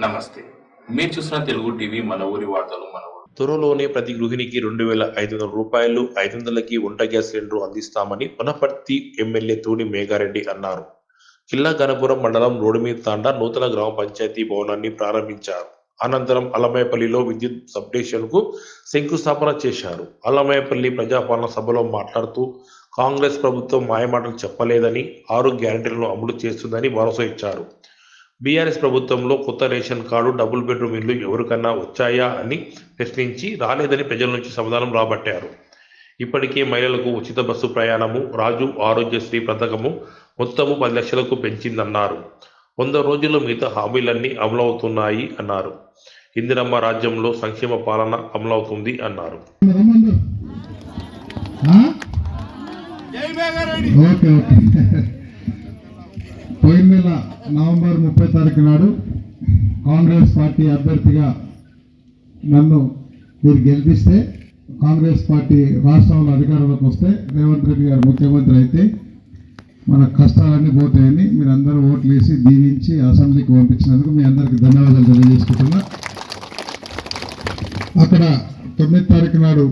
నమస్తే. మీరు చూసిన తెలుగు టీవీ మన ఊరి వార్తలు మన ఊరు త్వరలోనే ప్రతి గృహిణికి రెండు వేల ఐదు వందల రూపాయలు ఐదు వందలకి వంట గ్యాస్ సిలిండర్ అందిస్తామని పునపర్తి ఎమ్మెల్యే తూని మేఘారెడ్డి అన్నారు. కిల్లా గణపురం మండలం రోడ్డు మీద తాండా నూతన గ్రామ పంచాయతీ భవనాన్ని ప్రారంభించారు. అనంతరం అలమేపల్లిలో విద్యుత్ సబ్స్టేషన్కు శంకుస్థాపన చేశారు. అలమేపల్లి ప్రజాపాలన సభలో మాట్లాడుతూ కాంగ్రెస్ ప్రభుత్వం మాయమాటలు చెప్పలేదని ఆరు గ్యారంటీలను అమలు చేస్తుందని భరోసా ఇచ్చారు. బీఆర్ఎస్ ప్రభుత్వంలో కొత్త రేషన్ కార్డు డబుల్ బెడ్రూమ్ ఇల్లు ఎవరికన్నా వచ్చాయా అని ప్రశ్నించి రాలేదని ప్రజల నుంచి సమాధానం రాబట్టారు. ఇప్పటికే మహిళలకు ఉచిత బస్సు ప్రయాణము రాజు ఆరోగ్యశ్రీ పథకము మొత్తము పది లక్షలకు పెంచిందన్నారు. వంద రోజుల్లో మిగతా హామీలన్నీ అమలవుతున్నాయి అన్నారు. ఇందిరమ్మ రాజ్యంలో సంక్షేమ పాలన అమలవుతుంది అన్నారు. పోయిన నెల నవంబర్ ముప్పై తారీఖు నాడు కాంగ్రెస్ పార్టీ అభ్యర్థిగా నన్ను మీరు గెలిపిస్తే కాంగ్రెస్ పార్టీ రాష్ట్రంలో అధికారంలోకి వస్తే రేవంత్ రెడ్డి గారు ముఖ్యమంత్రి అయితే మన కష్టాలన్నీ పోతాయని మీరు అందరూ ఓట్లు వేసి దీవించి అసెంబ్లీకి పంపించినందుకు మీ అందరికీ ధన్యవాదాలు తెలియజేసుకుంటున్నా. అక్కడ తొమ్మిది తారీఖు నాడు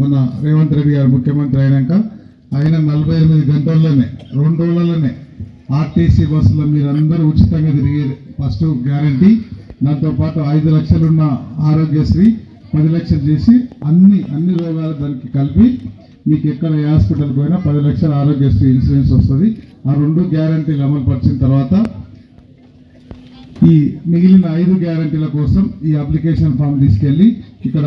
మన రేవంత్ రెడ్డి గారు ముఖ్యమంత్రి అయినాక ఆయన నలభై ఎనిమిది గంటల్లోనే రెండు రోజులలోనే ఆర్టీసీ బస్సులో మీరందరూ ఉచితంగా తిరిగేది ఫస్ట్ గ్యారంటీ. దాంతోపాటు ఐదు లక్షలున్న ఆరోగ్యశ్రీ పది లక్షలు చేసి అన్ని అన్ని రోగాలు దానికి కలిపి మీకు ఎక్కడ ఏ హాస్పిటల్కి పోయినా పది లక్షల ఆరోగ్యశ్రీ ఇన్సూరెన్స్ వస్తుంది. ఆ రెండు గ్యారంటీలు అమలు పరిచిన తర్వాత ఈ మిగిలిన ఐదు గ్యారంటీల కోసం ఈ అప్లికేషన్ ఫామ్ తీసుకెళ్ళి ఇక్కడ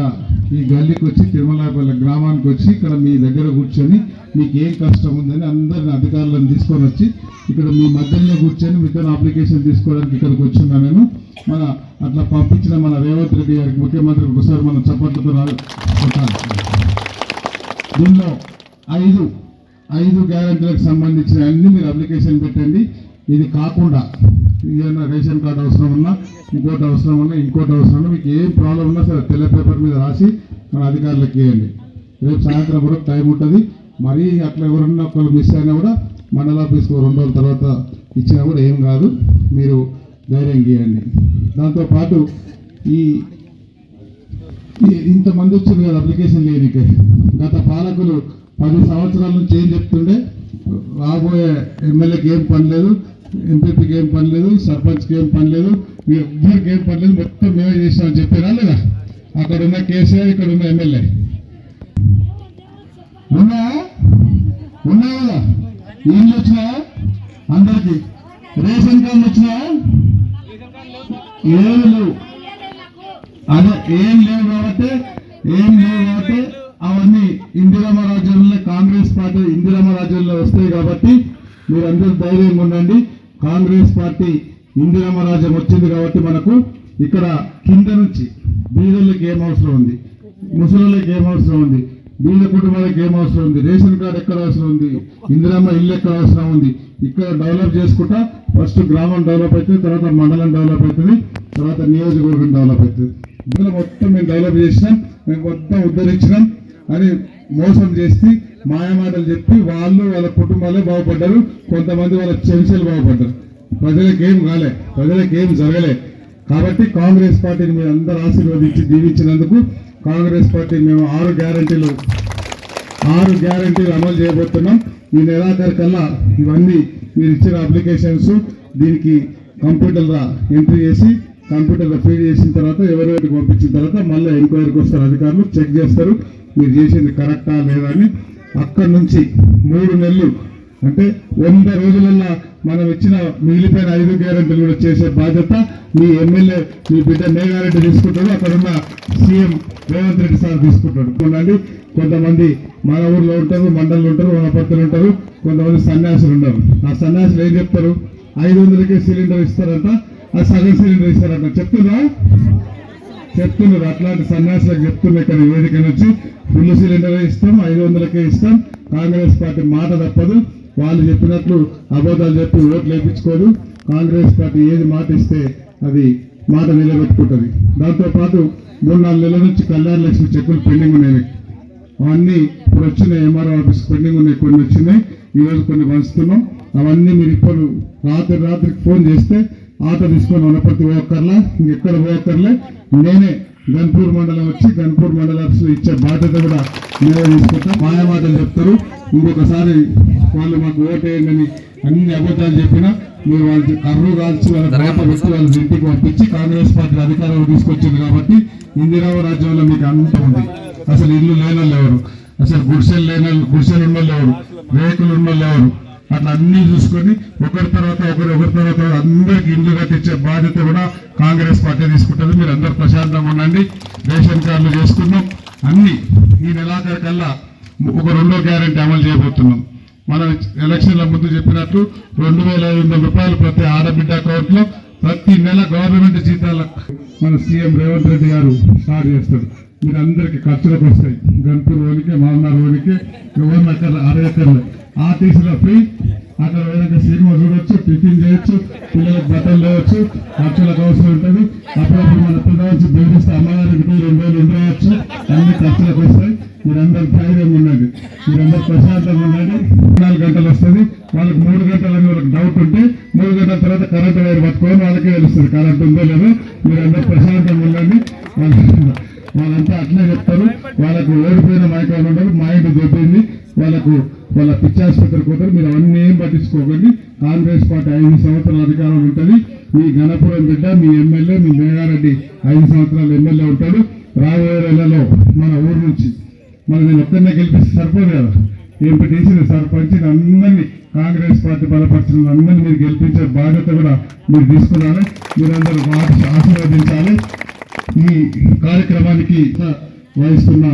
ఈ గల్లీకి వచ్చి తిరుమలాపల్లి గ్రామానికి వచ్చి ఇక్కడ మీ దగ్గర కూర్చొని మీకు ఏం కష్టం ఉందని అందరిని అధికారులను తీసుకొని వచ్చి ఇక్కడ మీ మధ్యలో కూర్చొని మీతో అప్లికేషన్ తీసుకోవడానికి ఇక్కడికి వచ్చిన్నా నేను. మన అట్లా పంపించిన మన రేవంత్ రెడ్డి గారికి ముఖ్యమంత్రి ఒకసారి మనం చప్పట్లతో రా- దీనిలో ఐదు ఐదు గ్యారెంటీలకు సంబంధించిన అన్ని మీరు అప్లికేషన్ పెట్టండి. ఇది కాకుండా ఏదైనా రేషన్ కార్డు అవసరం ఉన్నా ఇంకోటి అవసరం ఉన్నా ఇంకోటి అవసరం ఉన్నా మీకు ఏం ప్రాబ్లం ఉన్నా సరే తెల్ల పేపర్ మీద రాసి మన అధికారులకు ఇవ్వండి. రేపు సాయంత్రం వరకు టైం ఉంటుంది. మరీ అట్లా ఎవరన్నా ఒకళ్ళు మిస్ అయినా కూడా మండల ఆఫీస్కి రెండు రోజుల తర్వాత ఇచ్చినా కూడా ఏం కాదు. మీరు ధైర్యం గీయండి దాంతోపాటు ఈ- ఇంతమంది వచ్చింది కదా అప్లికేషన్ లేనికే. గత పాలకులు పది సంవత్సరాల నుంచి ఏం చెప్తుండే? రాబోయే ఎమ్మెల్యేకి ఏం పని లేదు ఎంపీపీకి ఏం పని లేదు సర్పంచ్కి ఏం పని లేదు ఎవ్వరికి ఏం పని లేదు మొత్తం మేమే చేసామని చెప్పారా లేదా? అక్కడ ఉన్న కేసీఆర్ ఇక్కడ ఉన్న ఎమ్మెల్యే. ఉన్నా ఉన్నా కదా ఇల్లు వచ్చినా అందరికి రేషన్ కార్డు వచ్చినా ఏమి లేవు. అదే ఏం లేవు కాబట్టి ఏం లేవు కాబట్టి అవన్నీ ఇందిరమ్మ రాజ్యంలో కాంగ్రెస్ పార్టీ ఇందిరమ్మ రాజ్యంలో వస్తాయి కాబట్టి మీరందరూ ధైర్యంగా ఉండండి. కాంగ్రెస్ పార్టీ ఇందిరమ్మ రాజ్యం వచ్చింది కాబట్టి మనకు ఇక్కడ కింద నుంచి బీదలకు ఏం అవసరం ఉంది? ముసలికి ఏం అవసరం ఉంది? బీద కుటుంబాలకు ఏం అవసరం ఉంది? రేషన్ కార్డు ఎక్కడ అవసరం ఉంది? ఇందిరమ్మ ఇల్లు ఎక్కడ అవసరం ఉంది? ఇక్కడ డెవలప్ చేసుకుంటా ఫస్ట్ గ్రామం డెవలప్ అవుతుంది తర్వాత మండలం డెవలప్ అవుతుంది తర్వాత నియోజకవర్గం డెవలప్ అవుతుంది. ఇందులో మొత్తం మేము డెవలప్ చేసినాం మేము మొత్తం ఉద్ధరించినాం అని మోసం చేసి మాయమాటలు చెప్పి వాళ్ళు వాళ్ళ కుటుంబాలే బాగుపడ్డారు కొంతమంది వాళ్ళ చెంచలు బాగుపడ్డారు. ప్రజలకు ఏం కాలే ప్రజలకు ఏం జరగలే. కాబట్టి కాంగ్రెస్ పార్టీని మీరు అందరు ఆశీర్వదించి దీవించినందుకు కాంగ్రెస్ పార్టీ మేము ఆరు గ్యారంటీలు ఆరు గ్యారంటీలు అమలు చేయబోతున్నాం. ఈ నెలాఖరు కల్లా ఇవన్నీ మీరు ఇచ్చిన అప్లికేషన్స్ దీనికి కంప్యూటర్లో ఎంట్రీ చేసి కంప్యూటర్లో ఫీడ్ చేసిన తర్వాత ఎవరెవరికి పంపించిన తర్వాత మళ్ళీ ఎంక్వైరీకి వస్తారు అధికారులు చెక్ చేస్తారు. మీరు చేసింది కరెక్టా లేదా అని. అక్కడి నుంచి మూడు నెలలు అంటే వంద రోజులల్లో మనం ఇచ్చిన మిగిలిపోయిన ఐదు గ్యారెంటీలు కూడా చేసే బాధ్యత మీ ఎమ్మెల్యే మీ బిడ్డ మేఘారెడ్డి తీసుకుంటాడు. అక్కడ ఉన్న సీఎం రేవంత్ రెడ్డి సార్ తీసుకుంటాడు. ఉండండి. కొంతమంది మన ఊర్లో ఉంటారు మండలంలో ఉంటారు వనపర్తులు ఉంటారు. కొంతమంది సన్యాసులు ఉంటారు ఆ సన్యాసులు ఏం చెప్తారు? ఐదు వందలకే సిలిండర్ ఇస్తారంట. ఆ సగం సిలిండర్ చెప్తున్నా? చెప్తున్నారు. అట్లాంటి సన్యాసులకు చెప్తున్నా ఇక్కడ వేదిక నుంచి. ఫుల్ సిలిండర్ ఇస్తాం ఐదు వందలకే ఇస్తాం. కాంగ్రెస్ పార్టీ మాట తప్పదు. వాళ్ళు చెప్పినట్లు అబద్ధాలు చెప్పి ఓట్లు వేయించుకోదు కాంగ్రెస్ పార్టీ ఏది మాట ఇస్తే అది మాట నిలబెట్టుకుంటుంది. దాంతోపాటు మూడు నాలుగు నెలల నుంచి కళ్యాణ లక్ష్మి చెక్కులు పెండింగ్ ఉన్నాయి. అవన్నీ ఇప్పుడు వచ్చినాయి. ఎంఆర్ఓ ఆఫీస్ పెండింగ్ ఉన్నాయి. కొన్ని వచ్చినాయి. ఈ రోజు కొన్ని పంచుతున్నాం. అవన్నీ మీరు ఇప్పుడు రాత్రి రాత్రికి ఫోన్ చేస్తే ఆటో తీసుకొని వనపర్తి పోక్కర్లా ఇంకెక్కడ పోక్కర్లే నేనే గన్పూర్ మండలం వచ్చి గన్పూర్ మండలం ఇచ్చే బాధ్యత కూడా నేనే తీసుకుంటా. మాయ మాటలు చెప్తారు. ఇంకొకసారి వాళ్ళు మాకు ఓటేయండి అన్ని అబద్ధాలు చెప్పినా మీరు వాళ్ళకి కర్రు కాల్చి వాళ్ళ పెట్టి వాళ్ళ ఇంటికి పంపించి కాంగ్రెస్ పార్టీ అధికారంలో తీసుకొచ్చింది కాబట్టి ఇందిరావ రాజ్యంలో మీకు అంత ఉంది. అసలు ఇల్లు లేని వాళ్ళు ఎవరు? అసలు గుడిసెలు లేని గుడిసెలు ఉన్న ఎవరు? రేకులు ఉన్న వాళ్ళు ఎవరు? అట్లా అన్ని చూసుకొని ఒకరి తర్వాత ఒకరు ఒకరి తర్వాత అందరికి ఇల్లు కట్టించే బాధ్యత కూడా కాంగ్రెస్ పార్టీ తీసుకుంటుంది. మీరు అందరు ప్రశాంతంగా ఉండండి. రేషన్ కార్డులు చేసుకున్నాం అన్ని ఈ నెలాఖరు కల్లా ఒక రెండో గ్యారంటీ అమలు చేయబోతున్నాం. మనం ఎలక్షన్ల ముందు చెప్పినట్టు రెండు వేల ఐదు వందల రూపాయలు ప్రతి ఆడబిడ్డ అకౌంట్లో ప్రతి నెల గవర్నమెంట్ జీతాల మన సీఎం రేవంత్ రెడ్డి గారు స్టార్ట్ చేస్తాడు మీరు అందరికీ ఖర్చులకు వస్తాయి. గన్పూర్ ఓనికే మామనార్ ఓనికి ఎవరిని అక్కడ అడగక్కర్లే ఆర్టీసీలో ఫ్రీ. అక్కడ ఏదైనా సినిమా చూడొచ్చు టిఫిన్ చేయొచ్చు పిల్లలకు బట్టలు లేవచ్చు ఖర్చులకు అవసరం ఉంటుంది. అప్పుడప్పుడు మన పిల్లలు బెదిరిస్తే అమ్మగారికి పోయి రెండు వేలు ఉండవచ్చు. అన్ని ఖర్చులకు వస్తాయి. మీరందరూ ధైర్యంగా ఉండండి. మీరందరూ ప్రశాంతంగా ఉండండి. నాలుగు గంటలు వస్తుంది. వాళ్ళకి మూడు గంటల వాళ్ళకి డౌట్ ఉంటే మూడు గంటల తర్వాత కరెంట్ వైర్ పట్టుకొని వాళ్ళకే తెలుస్తుంది. కరెంట్ ఉందో లేదో మీరందరూ ప్రశాంతంగా ఉండండి. వాళ్ళంతా అట్లే చెప్తారు. వాళ్ళకు ఓడిపోయిన మైకాలు ఉండరు. మైండ్ దొబ్బింది. వాళ్ళకు వాళ్ళ పిచ్చాసుపత్రికి పోతారు మీరు అవన్నీ ఏం పట్టించుకోకండి. కాంగ్రెస్ పార్టీ ఐదు సంవత్సరాల అధికారం ఉంటుంది. మీ గణపురం బిడ్డ మీ ఎమ్మెల్యే మీ మేఘారెడ్డి ఐదు సంవత్సరాలు ఎమ్మెల్యే ఉంటాడు. రాబోయే నెలలో మన ఊరు నుంచి మరి నేను ఒక్కరినే గెలిపిస్తే సరిపోదు కదా. ఎంపీటీసీ సర్పంచ్ అందరినీ కాంగ్రెస్ పార్టీ బలపరిచిన అందరినీ మీరు గెలిపించే బాధ్యత కూడా మీరు తీసుకున్నారు మీరందరూ వాటి ఆశీర్వదించాలి. ఈ కార్యక్రమానికి వహిస్తున్న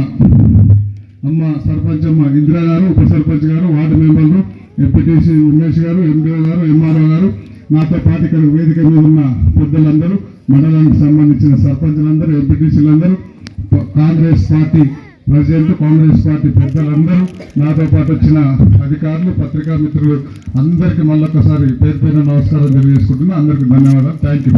అమ్మ సర్పంచ్ అమ్మ ఇందిరా గారు ఉప సర్పంచ్ గారు వార్డు మెంబర్లు ఎంపీటీసీ ఉమేష్ గారు ఎండిఓ గారు ఎంఆర్ఓ గారు నాతో పాటు ఇక్కడ వేదిక మీద ఉన్న పెద్దలందరూ మండలానికి సంబంధించిన సర్పంచులందరూ ఎంపీటీసీలందరూ Congress party president Congress party పెద్దలందరూ నాతో పాటు వచ్చిన అధికారులు పత్రికా మిత్రులు అందరికీ మళ్ళొకసారి పేరు పేరు నమస్కారం తెలియజేసుకుంటున్నా. అందరికీ ధన్యవాదాలు. Thank you